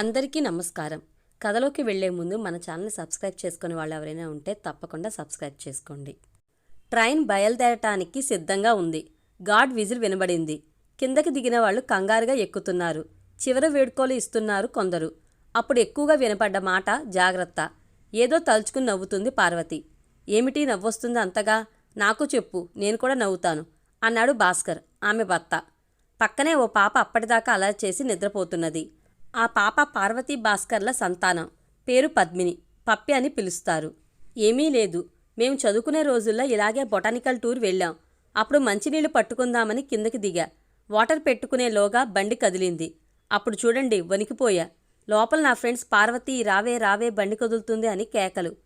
అందరికీ నమస్కారం. కథలోకి వెళ్ళే ముందు మన ఛానల్ని సబ్స్క్రైబ్ చేసుకునే వాళ్ళు ఎవరైనా ఉంటే తప్పకుండా సబ్స్క్రైబ్ చేసుకోండి. ట్రైన్ బయలుదేరటానికి సిద్ధంగా ఉంది. గాడ్ విజిల్ వినబడింది. కిందకి దిగిన వాళ్ళు కంగారుగా ఎక్కుతున్నారు. చివరి వేడుకోలు ఇస్తున్నారు కొందరు. అప్పుడు ఎక్కువగా వినపడ్డ మాట జాగ్రత్త. ఏదో తలుచుకుని నవ్వుతుంది పార్వతి. ఏమిటి నవ్వొస్తుంది అంతగా? నాకు చెప్పు నేను కూడా నవ్వుతాను అన్నాడు భాస్కర్ ఆమె భర్త. పక్కనే ఓ పాప అప్పటిదాకా అలా చేసి నిద్రపోతున్నది. ఆ పాప పార్వతీ భాస్కర్ల సంతానం. పేరు పద్మిని. పప్పి అని పిలుస్తారు. ఏమీ లేదు. మేము చదువుకునే రోజుల్లో ఇలాగే బొటానికల్ టూర్ వెళ్ళాం. అప్పుడు మంచినీళ్ళు పట్టుకుందామని కిందకి దిగా. వాటర్ పెట్టుకునేలోగా బండి కదిలింది. అప్పుడు చూడండి వణికిపోయా. లోపల నా ఫ్రెండ్స్ పార్వతి రావే రావే బండి కదులుతుంది అని కేకలు.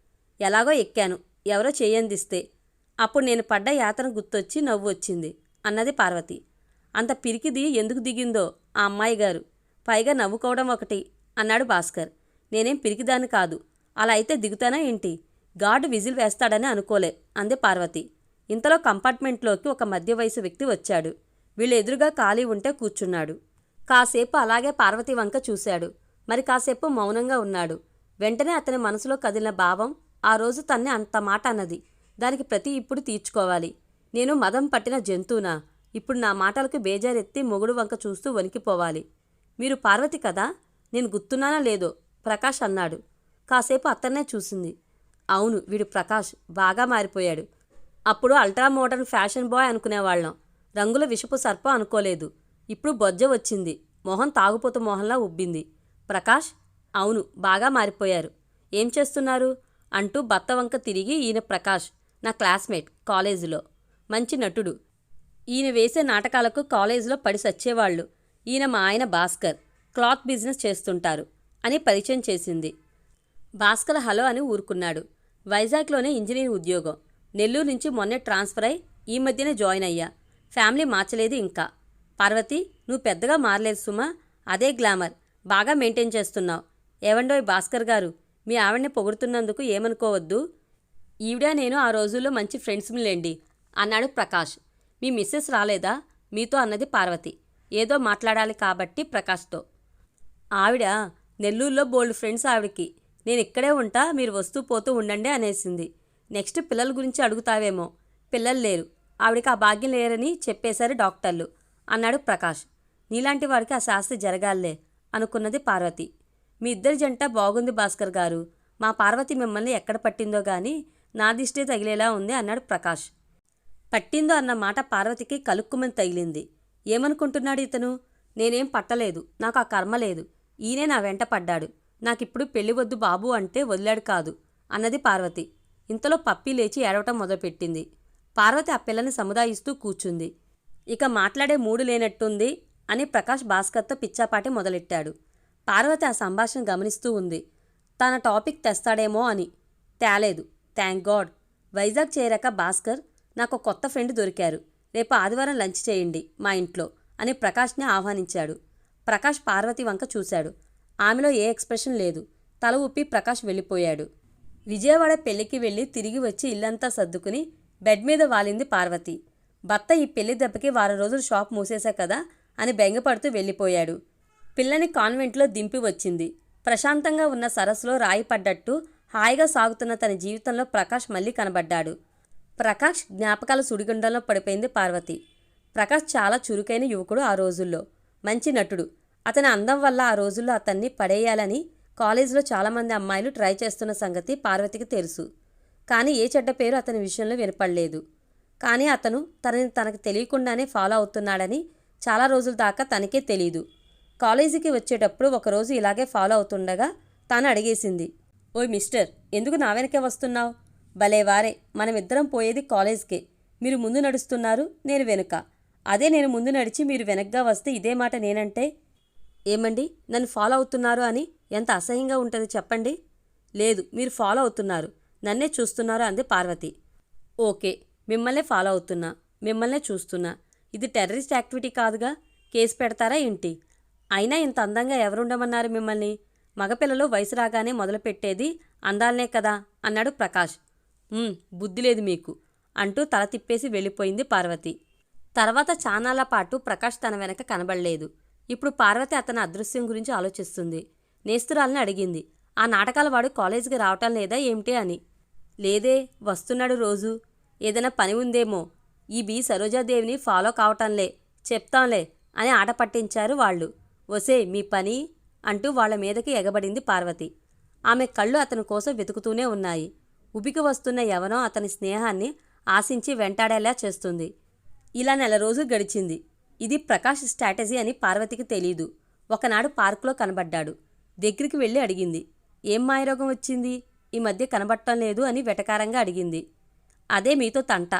ఎలాగో ఎక్కాను. ఎవరో చేయందిస్తే. అప్పుడు నేను పడ్డ యాతన గుర్తొచ్చి నవ్వు వచ్చింది అన్నది పార్వతి. అంత పిరికిది ఎందుకు దిగిందో ఆ అమ్మాయి గారు పైగా నవ్వుకోవడం ఒకటి అన్నాడు భాస్కర్. నేనేం పిరికిదాన్ని కాదు. అలా అయితే దిగుతానా ఏంటి? గార్డు విజిల్ వేస్తాడని అనుకోలే అంది పార్వతి. ఇంతలో కంపార్ట్మెంట్లోకి ఒక మధ్య వయసు వ్యక్తి వచ్చాడు. వీళ్ళు ఎదురుగా ఖాళీ ఉంటే కూర్చున్నాడు. కాసేపు అలాగే పార్వతి వంక చూశాడు. మరి కాసేపు మౌనంగా ఉన్నాడు. వెంటనే అతని మనసులో కదిలిన భావం ఆ రోజు తన్ని అంత మాట అన్నది. దానికి ప్రతి ఇప్పుడు తీర్చుకోవాలి. నేను మదం పట్టిన జంతువునా? ఇప్పుడు నా మాటలకు బేజారెత్తి మొగుడు వంక చూస్తూ వణికిపోవాలి. మీరు పార్వతి కదా? నేను గుర్తున్నానా లేదో? ప్రకాష్ అన్నాడు. కాసేపు అతన్నే చూసింది. అవును వీడు ప్రకాష్. బాగా మారిపోయాడు. అప్పుడు అల్ట్రా మోడర్న్ ఫ్యాషన్ బాయ్ అనుకునేవాళ్ళం. రంగుల విషపు సర్పం అనుకోలేదు. ఇప్పుడు బొజ్జ వచ్చింది. మొహం తాగుపోతు మొహంలా ఉబ్బింది. ప్రకాష్? అవును బాగా మారిపోయారు. ఏం చేస్తున్నారు? అంటూ భర్త వంక తిరిగి ఈయన ప్రకాష్ నా క్లాస్మేట్ కాలేజీలో. మంచి నటుడు. ఈయన వేసే నాటకాలకు కాలేజీలో పడి సచ్చేవాళ్ళు. ఈయన మా ఆయన భాస్కర్ క్లాత్ బిజినెస్ చేస్తుంటారు అని పరిచయం చేసింది. భాస్కర్ హలో అని ఊరుకున్నాడు. వైజాగ్లోనే ఇంజనీరింగ్ ఉద్యోగం. నెల్లూరు నుంచి మొన్నే ట్రాన్స్ఫర్ అయి ఈ మధ్యనే జాయిన్ అయ్యా. ఫ్యామిలీ మార్చలేదు ఇంకా. పార్వతి నువ్వు పెద్దగా మారలేదు సుమా. అదే గ్లామర్. బాగా మెయింటైన్ చేస్తున్నావు. ఏవండోయ్ భాస్కర్ గారు? మీ ఆవిడని పొగుడుతున్నందుకు ఏమనుకోవద్దు. ఈవిడ నేను ఆ రోజుల్లో మంచి ఫ్రెండ్స్మిలేండి అన్నాడు ప్రకాష్. మీ మిస్సెస్ రాలేదా? మీతో అన్నది పార్వతి. ఏదో మాట్లాడాలి కాబట్టి ప్రకాష్తో. ఆవిడ నెల్లూరులో బోల్డ్ ఫ్రెండ్స్ ఆవిడకి. నేను ఇక్కడే ఉంటా మీరు వస్తూ పోతూ ఉండండి అనేసింది. నెక్స్ట్ పిల్లల గురించి అడుగుతావేమో. పిల్లలు లేరు. ఆవిడకి ఆ భాగ్యం లేరని చెప్పేశారు డాక్టర్లు అన్నాడు ప్రకాష్. నీలాంటి వాడికి ఆ శాస్త్రి జరగాలే అనుకున్నది పార్వతి. మీ ఇద్దరి జంట బాగుంది భాస్కర్ గారు. మా పార్వతి మిమ్మల్ని ఎక్కడ పట్టిందో గాని నా దిష్టే తగిలేలా ఉంది అన్నాడు ప్రకాష్. పట్టిందో అన్న మాట పార్వతికి కలుక్కుమని తగిలింది. ఏమనుకుంటున్నాడు ఇతను? నేనేం పట్టలేదు. నాకు ఆ కర్మ లేదు. ఈయనే నా వెంట పడ్డాడు. నాకిప్పుడు పెళ్ళి వద్దు బాబు అంటే వదిలాడు కాదు అన్నది పార్వతి. ఇంతలో పప్పి లేచి ఏడవటం మొదలుపెట్టింది. పార్వతి ఆ పిల్లని సముదాయిస్తూ కూర్చుంది. ఇక మాట్లాడే మూడు లేనట్టుంది అని ప్రకాష్ భాస్కర్తో పిచ్చాపాటి మొదలెట్టాడు. పార్వతి ఆ సంభాషణ గమనిస్తూ ఉంది. తన టాపిక్ తెస్తాడేమో అని. తేలేదు. Thank God. వైజాగ్ చేరాక భాస్కర్ నాకు కొత్త ఫ్రెండ్ దొరికారు. రేపు ఆదివారం లంచ్ చేయండి మా ఇంట్లో అని ప్రకాష్ని ఆహ్వానించాడు. ప్రకాష్ పార్వతి వంక చూశాడు. ఆమెలో ఏ ఎక్స్ప్రెషన్ లేదు. తల ఊపి ప్రకాష్ వెళ్ళిపోయాడు. విజయవాడ పెళ్ళికి వెళ్ళి తిరిగి వచ్చి ఇల్లంతా సర్దుకుని బెడ్ మీద వాలింది పార్వతి. భర్త ఈ పెళ్ళి దెబ్బకి వారం రోజులు షాప్ మూసేశా కదా అని బెంగపడుతూ వెళ్ళిపోయాడు. పిల్లని కాన్వెంట్లో దింపి వచ్చింది. ప్రశాంతంగా ఉన్న సరస్సులో రాయి పడ్డట్టు హాయిగా సాగుతున్న తన జీవితంలో ప్రకాష్ మళ్ళీ కనబడ్డాడు. ప్రకాష్ జ్ఞాపకాల సుడిగుండంలో పడిపోయింది పార్వతి. ప్రకాష్ చాలా చురుకైన యువకుడు ఆ రోజుల్లో. మంచి నటుడు. అతని అందం వల్ల ఆ రోజుల్లో అతన్ని పడేయాలని కాలేజీలో చాలామంది అమ్మాయిలు ట్రై చేస్తున్న సంగతి పార్వతికి తెలుసు. కానీ ఏ చెడ్డ పేరు అతని విషయంలో వినపడలేదు. కానీ అతను తనని తనకు తెలియకుండానే ఫాలో అవుతున్నాడని చాలా రోజుల దాకా తనకే తెలియదు కాలేజీకి వచ్చేటప్పుడు ఒకరోజు ఇలాగే ఫాలో అవుతుండగా తాను అడిగేసింది. ఓయ్ మిస్టర్ ఎందుకు నా వెనకే వస్తున్నావు? భలే వారే మనమిద్దరం పోయేది కాలేజ్కే. మీరు ముందు నడుస్తున్నారు నేను వెనుక. అదే నేను ముందు నడిచి మీరు వెనక్గా వస్తే ఇదే మాట నేనంటే? ఏమండి? నన్ను ఫాలో అవుతున్నారు అని ఎంత అసహ్యంగా ఉంటుంది చెప్పండి? లేదు మీరు ఫాలో అవుతున్నారు. నన్నే చూస్తున్నారు అంది పార్వతి. ఓకే మిమ్మల్నే ఫాలో అవుతున్నా మిమ్మల్నే చూస్తున్నా. ఇది టెర్రరిస్ట్ యాక్టివిటీ కాదుగా? కేసు పెడతారా ఏంటి? అయినా ఇంత అందంగా ఎవరుండమన్నారు మిమ్మల్ని? మగపిల్లలు వయసు రాగానే మొదలుపెట్టేది అందాలనే కదా అన్నాడు ప్రకాష్. బుద్ధి లేదు మీకు అంటూ తల తిప్పేసి వెళ్ళిపోయింది పార్వతి. తర్వాత చానాల పాటు ప్రకాష్ తన వెనక కనబడలేదు. ఇప్పుడు పార్వతి అతని అదృశ్యం గురించి ఆలోచిస్తుంది. నేస్తురాల్ని అడిగింది. ఆ నాటకాల వాడు కాలేజీకి రావటం లేదా ఏమిటి అని. లేదే వస్తున్నాడు రోజు. ఏదైనా పని ఉందేమో. ఈ బి సరోజాదేవిని ఫాలో కావటంలే చెప్తాంలే అని ఆట పట్టించారు వాళ్ళు. ఒసే మీ పని? అంటూ వాళ్ళ మీదకి ఎగబడింది పార్వతి. ఆమె కళ్ళు అతని కోసం వెతుకుతూనే ఉన్నాయి. ఉబికి వస్తున్న యవనం అతని స్నేహాన్ని ఆశించి వెంటాడేలా చేస్తుంది. ఇలా నెల రోజులు గడిచింది. ఇది ప్రకాష్ స్ట్రాటజీ అని పార్వతికి తెలీదు. ఒకనాడు పార్కులో కనబడ్డాడు. దగ్గరికి వెళ్ళి అడిగింది. ఏం మాయరోగం వచ్చింది? ఈ మధ్య కనబడటం లేదు అని వెటకారంగా అడిగింది. అదే మీతో తంట.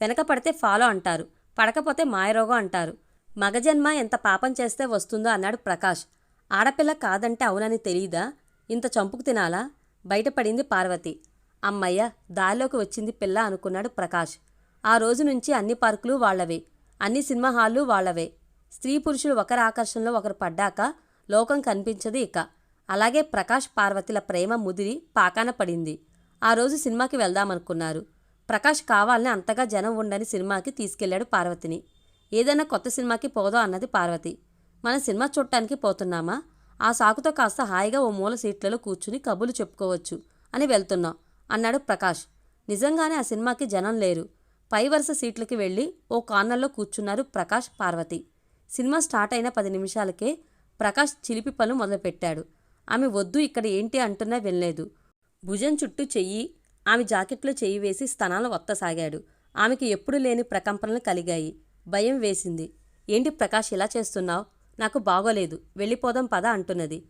వెనక పడితే ఫాలో అంటారు. పడకపోతే మాయరోగం అంటారు. మగజన్మ ఎంత పాపం చేస్తే వస్తుందో అన్నాడు ప్రకాష్. ఆడపిల్ల కాదంటే అవునని తెలీదా? ఇంత చంపుకు తినాలా? బయటపడింది పార్వతి. అమ్మయ్య దారిలోకి వచ్చింది పిల్ల అనుకున్నాడు ప్రకాష్. ఆ రోజు నుంచి అన్ని పార్కులు వాళ్ళవే అన్ని సినిమా హాళ్ళు వాళ్ళవే స్త్రీ పురుషులు ఒకరి ఆకర్షణలో ఒకరు పడ్డాక లోకం కనిపించదు ఇక. అలాగే ప్రకాష్ పార్వతిల ప్రేమ ముదిరి పాకాన పడింది. ఆ రోజు సినిమాకి వెళ్దామనుకున్నారు. ప్రకాష్ కావాలని అంతగా జనం ఉండని సినిమాకి తీసుకెళ్ళాడు పార్వతిని. ఏదైనా కొత్త సినిమాకి పోదాం అన్నది పార్వతి. మన సినిమా చూడటానికి పోతున్నామా? ఆ సాకుతో కాస్త హాయిగా ఓ మూల సీట్లలో కూర్చుని కబులు చెప్పుకోవచ్చు అని వెళ్తున్నాం. అన్నాడు ప్రకాష్. నిజంగానే ఆ సినిమాకి జనం లేరు. పై వరుస సీట్లకి వెళ్ళి ఓ కార్నర్లో కూర్చున్నారు ప్రకాష్ పార్వతి. సినిమా స్టార్ట్ అయిన పది నిమిషాలకే ప్రకాష్ చిలిపి పనులు మొదలుపెట్టాడు. ఆమె వద్దు ఇక్కడ ఏంటి అంటున్నా వినలేదు. భుజం చుట్టూ చెయ్యి ఆమె జాకెట్లో చెయ్యి వేసి స్తనాలు వత్తసాగాడు. ఆమెకి ఎప్పుడు లేని ప్రకంపనలు కలిగాయి. భయం వేసింది. ఏంటి ప్రకాష్ ఇలా చేస్తున్నావు? నాకు బాగోలేదు. వెళ్ళిపోదాం పద అంటున్నది.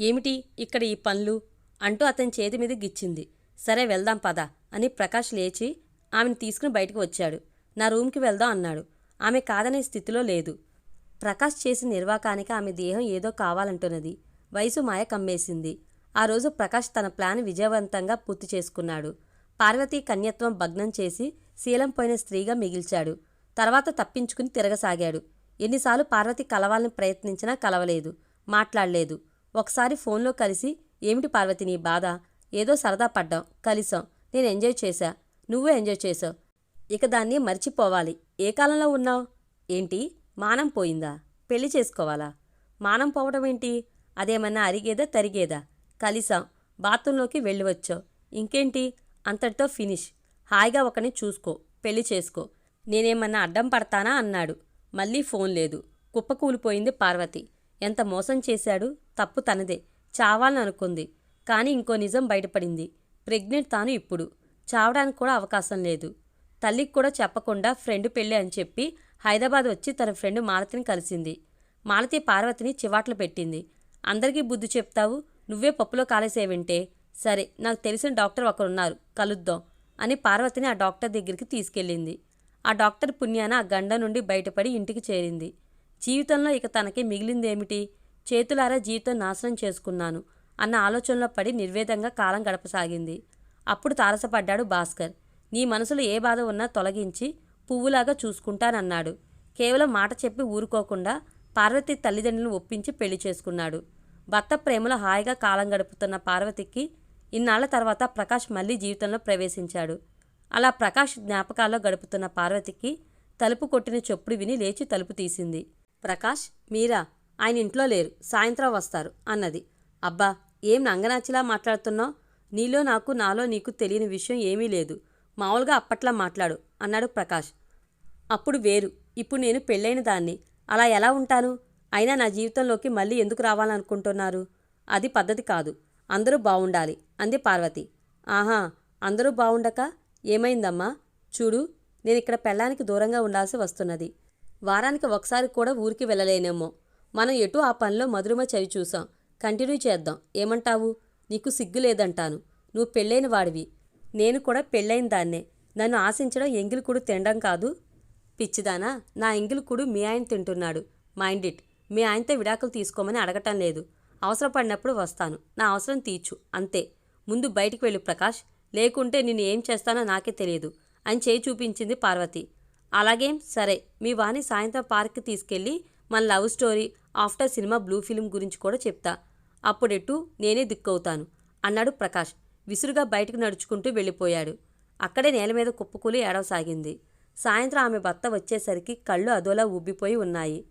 ఏమిటి ఇక్కడ ఈ పనులు? అంటూ అతని చేతి మీద గిచ్చింది. సరే వెళ్దాం పద అని ప్రకాష్ లేచి ఆమెను తీసుకుని బయటకు వచ్చాడు. నా రూమ్కి వెళ్దాం అన్నాడు. ఆమె కాదనే స్థితిలో లేదు. ప్రకాష్ చేసిన నిర్వాకానికి ఆమె దేహం ఏదో కావాలంటున్నది. వయసు మాయ కమ్మేసింది. ఆ రోజు ప్రకాష్ తన ప్లాన్ విజయవంతంగా పూర్తి చేసుకున్నాడు. పార్వతీ కన్యత్వం భగ్నం చేసి శీలం పోయిన స్త్రీగా మిగిల్చాడు. తర్వాత తప్పించుకుని తిరగసాగాడు. ఎన్నిసార్లు పార్వతి కలవాలని ప్రయత్నించినా కలవలేదు మాట్లాడలేదు. ఒకసారి ఫోన్లో కలిసి ఏమిటి పార్వతి నీ బాధ? ఏదో సరదా పడ్డాం కలిసాం. నేను ఎంజాయ్ చేశా. నువ్వు ఎంజాయ్ చేసావు ఇక దాన్ని మర్చిపోవాలి. ఏ కాలంలో ఉన్నావు? ఏంటి? మానం పోయిందా? పెళ్ళి చేసుకోవాలా? మానం పోవడం ఏంటి? అదేమన్నా అరిగేదా తరిగేదా? కలిసాం. బాత్రూంలోకి వెళ్ళి వచ్చావు. ఇంకేంటి? అంతటితో ఫినిష్. హాయిగా ఒకని చూసుకో. పెళ్ళి చేసుకో. నేనేమన్నా అడ్డం పడతానా? అన్నాడు. మళ్ళీ ఫోన్ లేదు. కుప్పకూలిపోయింది పార్వతి. ఎంత మోసం చేశాడు? తప్పు తనదే. చావాలని అనుకుంది. కానీ ఇంకో నిజం బయటపడింది. ప్రెగ్నెంట్ తాను ఇప్పుడు. చావడానికి కూడా అవకాశం లేదు. తల్లికి కూడా చెప్పకుండా ఫ్రెండ్ పెళ్ళి అని చెప్పి హైదరాబాద్ వచ్చి తన ఫ్రెండ్ మాలతిని కలిసింది. మాలతి పార్వతిని చివాట్లు పెట్టింది. అందరికీ బుద్ధి చెప్తావు నువ్వే పప్పులో కాలేసేవింటే. సరే నాకు తెలిసిన డాక్టర్ ఒకరున్నారు కలుద్దాం అని పార్వతిని ఆ డాక్టర్ దగ్గరికి తీసుకెళ్ళింది. ఆ డాక్టర్ పుణ్యాన ఆ గండ నుండి బయటపడి ఇంటికి చేరింది. జీవితంలో ఇక తనకి మిగిలిందేమిటి? చేతులారా జీవితం నాశనం చేసుకున్నాను. అన్న ఆలోచనలో పడి నిర్వేదంగా కాలం గడపసాగింది. అప్పుడు తారసపడ్డాడు భాస్కర్. నీ మనసులో ఏ బాధ ఉన్నా తొలగించి పువ్వులాగా చూసుకుంటానన్నాడు. కేవలం మాట చెప్పి ఊరుకోకుండా పార్వతి తల్లిదండ్రులను ఒప్పించి పెళ్ళి చేసుకున్నాడు. భర్త ప్రేమలో హాయిగా కాలం గడుపుతున్న పార్వతికి ఇన్నాళ్ళ తర్వాత ప్రకాష్ మళ్ళీ జీవితంలో ప్రవేశించాడు. అలా ప్రకాష్ జ్ఞాపకాల్లో గడుపుతున్న పార్వతికి తలుపు కొట్టిన చొప్పుడు విని లేచి తలుపు తీసింది. ప్రకాష్ మీరా ఆయన ఇంట్లో లేరు సాయంత్రం వస్తారు అన్నది. అబ్బా ఏం నంగనాచిలా మాట్లాడుతున్నావు? నీలో నాకు నాలో నీకు తెలియని విషయం ఏమీ లేదు. మామూలుగా అప్పట్లా మాట్లాడు అన్నాడు ప్రకాష్. అప్పుడు వేరు ఇప్పుడు నేను పెళ్ళైన దాన్ని. అలా ఎలా ఉంటాను? అయినా నా జీవితంలోకి మళ్ళీ ఎందుకు రావాలనుకుంటున్నారు? అది పద్ధతి కాదు. అందరూ బాగుండాలి అంది పార్వతి. ఆహా అందరూ బాగుండక ఏమైందమ్మా? చూడు నేను ఇక్కడ పెళ్ళానికి దూరంగా ఉండాల్సి వస్తున్నది. వారానికి ఒకసారి కూడా ఊరికి వెళ్ళలేనేమో. మనం ఎటు ఆ పనిలో మధురమ చవి చూసాం. కంటిన్యూ చేద్దాం. ఏమంటావు? నీకు సిగ్గు లేదంటాను. నువ్వు పెళ్ళైన వాడివి. నేను కూడా పెళ్ళైన దాన్నే. నన్ను ఆశించడం ఎంగిలికుడు తినడం కాదు. పిచ్చిదానా నా ఎంగిలికుడు మీ ఆయన తింటున్నాడు. Mind it. మీ ఆయనతో విడాకులు తీసుకోమని అడగటం లేదు. అవసరపడినప్పుడు వస్తాను. నా అవసరం తీర్చు. అంతే. ముందు బయటికి వెళ్ళు ప్రకాష్. లేకుంటే నిన్ను ఏం చేస్తానో నాకే తెలియదు. అని చేయి చూపించింది పార్వతి. అలాగేం? సరే. మీ వాణి సాయంత్రం పార్క్కి తీసుకెళ్ళి మన love story after cinema blue film గురించి కూడా చెప్తా. అప్పుడెట్టు నేనే దిక్కవుతాను అన్నాడు ప్రకాష్. విసురుగా బయటకు నడుచుకుంటూ వెళ్ళిపోయాడు. అక్కడే నేల మీద కుప్పకూలి ఏడవసాగింది. సాయంత్రం ఆమె భర్త వచ్చేసరికి కళ్ళు అదోలా ఉబ్బిపోయి ఉన్నాయి.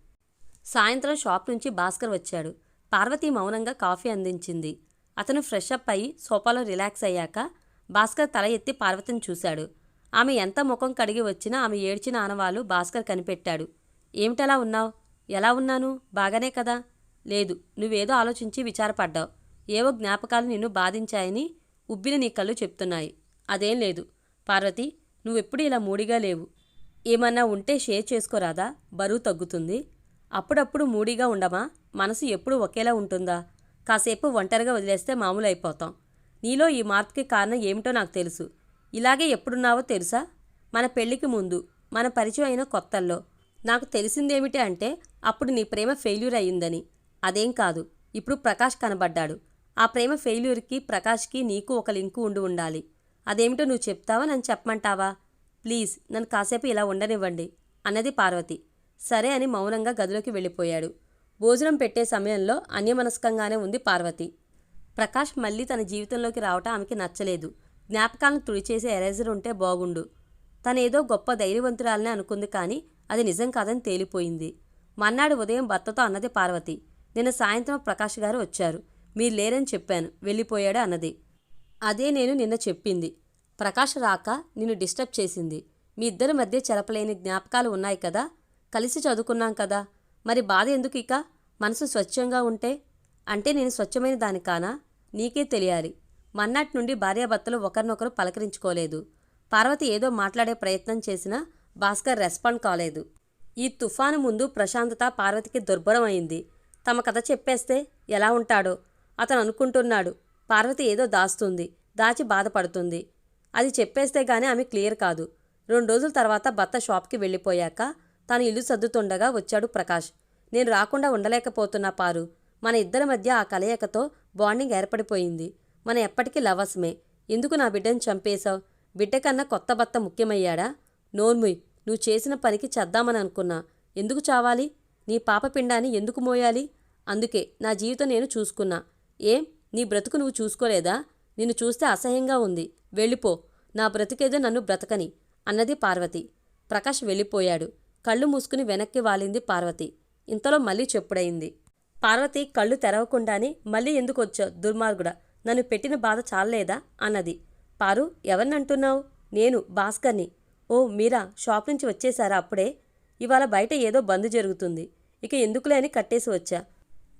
సాయంత్రం షాప్ నుంచి భాస్కర్ వచ్చాడు. పార్వతి మౌనంగా కాఫీ అందించింది. అతను ఫ్రెష్ అప్ అయి సోఫాలో రిలాక్స్ అయ్యాక భాస్కర్ తల ఎత్తి పార్వతిని చూశాడు. ఆమె ఎంత ముఖం కడిగి వచ్చినా ఆమె ఏడ్చిన ఆనవాలు భాస్కర్ కనిపెట్టాడు. ఏమిటలా ఉన్నావు? ఎలా ఉన్నాను? బాగానే కదా? లేదు నువ్వేదో ఆలోచించి విచారపడ్డావు. ఏవో జ్ఞాపకాలు నిన్ను బాధించాయని ఉబ్బిన నీ కళ్ళు చెప్తున్నాయి. అదేం లేదు. పార్వతి నువ్వెప్పుడు ఇలా మూడిగా లేవు. ఏమన్నా ఉంటే షేర్ చేసుకోరాదా బరువు తగ్గుతుంది. అప్పుడప్పుడు మూడిగా ఉండమా? మనసు ఎప్పుడు ఒకేలా ఉంటుందా? కాసేపు ఒంటరిగా వదిలేస్తే మామూలు అయిపోతాం నీలో ఈ మార్పుకి కారణం ఏమిటో నాకు తెలుసు. ఇలాగే ఎప్పుడున్నావో తెలుసా? మన పెళ్ళికి ముందు మన పరిచయం అయిన కొత్తల్లో. నాకు తెలిసిందేమిటి అంటే అప్పుడు నీ ప్రేమ ఫెయిల్యూర్ అయ్యిందని. అదేం కాదు. ఇప్పుడు ప్రకాష్ కనబడ్డాడు. ఆ ప్రేమ ఫెయిల్యూర్కి ప్రకాష్కి నీకు ఒక లింకు ఉండి ఉండాలి. అదేమిటో నువ్వు చెప్తావా? నన్ను చెప్పమంటావా? ప్లీజ్ నన్ను కాసేపు ఇలా ఉండనివ్వండి అన్నది పార్వతి. సరే అని మౌనంగా గదిలోకి వెళ్ళిపోయాడు. భోజనం పెట్టే సమయంలో అన్యమనస్కంగానే ఉంది పార్వతి. ప్రకాష్ మళ్ళీ తన జీవితంలోకి రావటం ఆమెకి నచ్చలేదు. జ్ఞాపకాలను తుడిచేసే ఎరేజర్ ఉంటే బాగుండు. తనేదో గొప్ప ధైర్యవంతురాలనే అనుకుంది కానీ అది నిజం కాదని తేలిపోయింది. మన్నాడు ఉదయం భర్తతో అన్నది పార్వతి. నిన్న సాయంత్రం ప్రకాష్ గారు వచ్చారు. మీరు లేరని చెప్పాను. వెళ్ళిపోయాడు అన్నది. అదే నేను నిన్న చెప్పింది. ప్రకాష్ రాక నిన్ను డిస్టర్బ్ చేసింది. మీ ఇద్దరి మధ్య చెరపలేని జ్ఞాపకాలు ఉన్నాయి కదా? కలిసి చదువుకున్నాం కదా? మరి బాధ ఎందుకు ఇక? మనసు స్వచ్ఛంగా ఉంటే? అంటే నేను స్వచ్ఛమైన దాని కానా? నీకే తెలియాలి. మన్నాటి నుండి భార్యాభర్తలు ఒకరినొకరు పలకరించుకోలేదు. పార్వతి ఏదో మాట్లాడే ప్రయత్నం చేసినా భాస్కర్ రెస్పాండ్ కాలేదు. ఈ తుఫాను ముందు ప్రశాంతత పార్వతికి దుర్భరం అయింది తమ కథ చెప్పేస్తే ఎలా ఉంటాడో అతను అనుకుంటున్నాడు. పార్వతి ఏదో దాస్తుంది దాచి బాధపడుతుంది. అది చెప్పేస్తే గానీ ఆమె క్లియర్ కాదు. రెండు రోజుల తర్వాత భర్త షాప్కి వెళ్ళిపోయాక తాను ఇల్లు సర్దుతుండగా వచ్చాడు ప్రకాష్. నేను రాకుండా ఉండలేకపోతున్నా పారు. మన ఇద్దరి మధ్య ఆ కలయికతో బాండింగ్ ఏర్పడిపోయింది. మన ఎప్పటికీ లవర్స్మే. ఎందుకు నా బిడ్డను చంపేశావు? బిడ్డ కన్నా కొత్త భర్త ముఖ్యమయ్యాడా? నోర్ముయ్ నువ్వు చేసిన పనికి చేద్దామని అనుకున్నా. ఎందుకు చావాలి? నీ పాప పిండాన్ని ఎందుకు మోయాలి? అందుకే నా జీవితం నేను చూసుకున్నా. ఏం? నీ బ్రతుకు నువ్వు చూసుకోలేదా? నిన్ను చూస్తే అసహ్యంగా ఉంది. వెళ్ళిపో. నా బ్రతికేదో నన్ను బ్రతకని అన్నది పార్వతి. ప్రకాష్ వెళ్ళిపోయాడు. కళ్ళు మూసుకుని వెనక్కి వాలింది పార్వతి. ఇంతలో మళ్ళీ చెప్పుడైంది పార్వతి కళ్ళు తెరవకుండానే మళ్ళీ ఎందుకు వచ్చావు దుర్మార్గుడా? నన్ను పెట్టిన బాధ చాలలేదా? అన్నది. పారు ఎవరినంటున్నావు? నేను భాస్కర్ని. ఓ మీరా షాప్ నుంచి వచ్చేశారా అప్పుడే? ఇవాళ బయట ఏదో బంద్ జరుగుతుంది. ఇక ఎందుకులే అని కట్టేసి వచ్చా.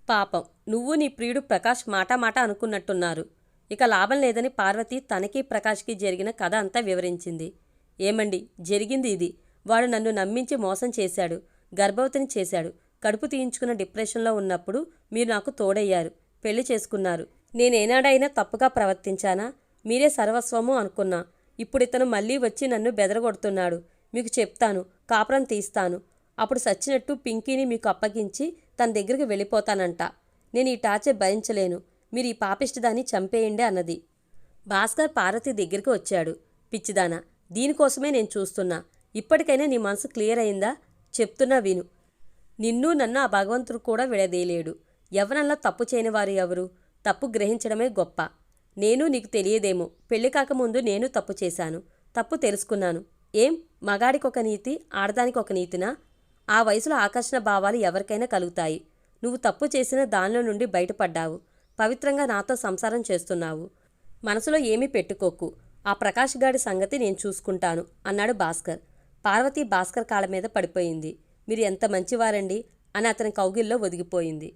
పాపం నువ్వు నీ ప్రియుడు ప్రకాష్ మాటామాట మాట అనుకున్నట్టున్నారు. ఇక లాభం లేదని పార్వతి తనకి ప్రకాష్కి జరిగిన కథ అంతా వివరించింది. ఏమండి జరిగింది ఇది. వాడు నన్ను నమ్మించి మోసం చేశాడు గర్భవతిని చేశాడు. కడుపు తీయించుకున్న డిప్రెషన్లో ఉన్నప్పుడు మీరు నాకు తోడయ్యారు పెళ్ళి చేసుకున్నారు. నేనేనాడైనా తప్పుగా ప్రవర్తించానా? మీరే సర్వస్వము అనుకున్నా. ఇప్పుడు ఇతను మళ్ళీ వచ్చి నన్ను బెదరగొడుతున్నాడు. మీకు చెప్తాను కాపురం తీస్తాను. అప్పుడు సచ్చినట్టు పింకీని మీకు అప్పగించి తన దగ్గరికి వెళ్ళిపోతానంట. నేను ఈ టార్చర్ భరించలేను. మీరు ఈ పాపిష్టిదాన్ని చంపేయండి అన్నది. భాస్కర్ పార్వతి దగ్గరికి వచ్చాడు. పిచ్చిదానా దీనికోసమే నేను చూస్తున్నా. ఇప్పటికైనా నీ మనసు క్లియర్ అయిందా? చెప్తున్నా విను. నిన్ను నన్ను ఆ భగవంతుడు కూడా విడదీయలేడు. ఎవరన్నా తప్పు చేయనివారు ఎవరు? తప్పు గ్రహించడమే గొప్ప. నేను నీకు తెలియదేమో. పెళ్ళి కాకముందు నేను తప్పు చేశాను. తప్పు తెలుసుకున్నాను. ఏం? మగాడికి ఒక నీతి ఆడదానికి ఒక నీతినా? ఆ వయసులో ఆకర్షణ భావాలు ఎవరికైనా కలుగుతాయి. నువ్వు తప్పు చేసిన దానిలో నుండి బయటపడ్డావు. పవిత్రంగా నాతో సంసారం చేస్తున్నావు. మనసులో ఏమీ పెట్టుకోకు. ఆ ప్రకాష్ గాడి సంగతి నేను చూసుకుంటాను అన్నాడు భాస్కర్. పార్వతి భాస్కర్ కాళ్ళ మీద పడిపోయింది. మీరు ఎంత మంచివారండి అని అతని కౌగిల్లో ఒదిగిపోయింది.